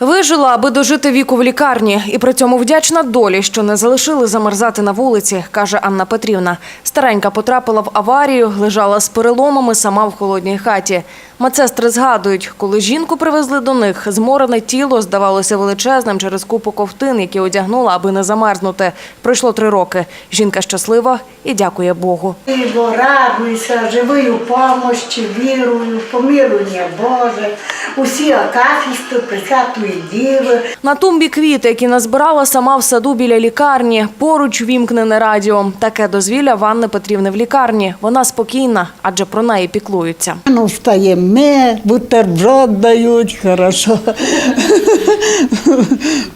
Вижила, аби дожити віку в лікарні, і при цьому вдячна долі, що не залишили замерзати на вулиці, каже Анна Петрівна. Старенька потрапила в аварію, лежала з переломами сама в холодній хаті. Медсестри згадують, коли жінку привезли до них, зморене тіло здавалося величезним через купу ковтин, які одягнула, аби не замерзнути. Пройшло три роки. Жінка щаслива і дякує Богу. Бо радуйся, живою помощі, вірую, помилує Боже, усі акафісти, Пресвятої Діви. На тумбі квіти, які назбирала сама в саду біля лікарні. Поруч вімкнене радіо. Таке дозвілля Ванни Петрівни в лікарні. Вона спокійна, адже про неї піклуються. Ну, встаємо ми, бутерброд дають, хорошо.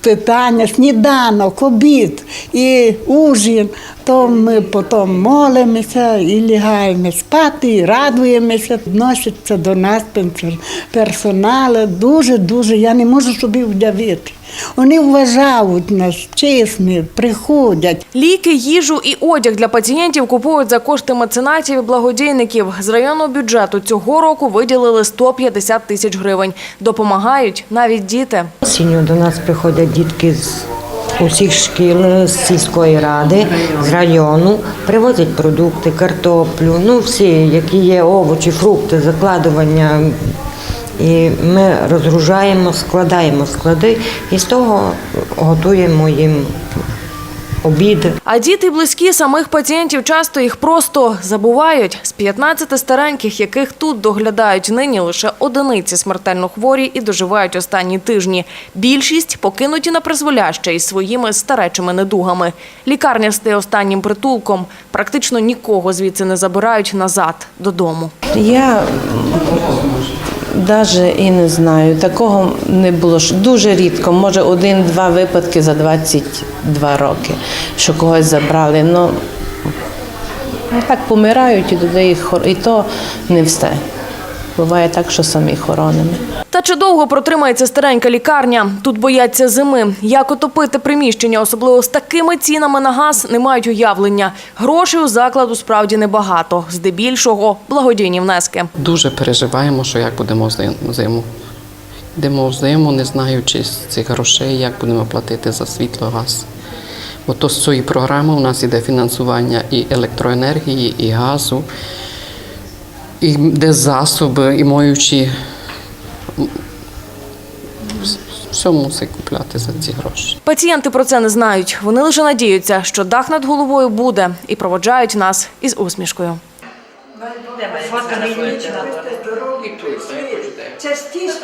Питання, сніданок, обід і ужин. То ми потім молимося і лягаємо спати, і радуємося. Відносяться до нас пенсіонер- персонал. Дуже-дуже, я не можу собі уявити. Вони вважають нас, чесні, приходять. Ліки, їжу і одяг для пацієнтів купують за кошти меценатів і благодійників. З районного бюджету цього року виділили 150 тисяч гривень. Допомагають навіть діти. Осінню до нас приходять дітки з усіх шкіл сільської ради, з району, привозять продукти, картоплю, ну всі, які є овочі, фрукти, закладування. І ми розгружаємо, складаємо склади і з того готуємо їм обід. А діти близькі самих пацієнтів часто їх просто забувають. З 15 стареньких, яких тут доглядають нині, лише одиниці смертельно хворі і доживають останні тижні. Більшість покинуті на призволяще із своїми старечими недугами. Лікарня стає останнім притулком. Практично нікого звідси не забирають назад додому. Я навіть і не знаю. Такого не було дуже рідко. Може, один-два випадки за 22 роки, що когось забрали. Ну ну, так помирають і туди їх і то не все. Буває так, що самі хоронимо. Чи довго протримається старенька лікарня? Тут бояться зими. Як отопити приміщення, особливо з такими цінами на газ, не мають уявлення. Грошей у закладу справді небагато. Здебільшого благодійні внески. Дуже переживаємо, що як будемо зим- зиму. Йдемо в зиму, не знаючи цих грошей, як будемо платити за світло, газ. Бо то з цієї програми у нас іде фінансування і електроенергії, і газу, і де засоби, і моючі все мусить купляти за ці гроші. Пацієнти про це не знають. Вони лише надіються, що дах над головою буде, і проводжають нас із усмішкою. Частіше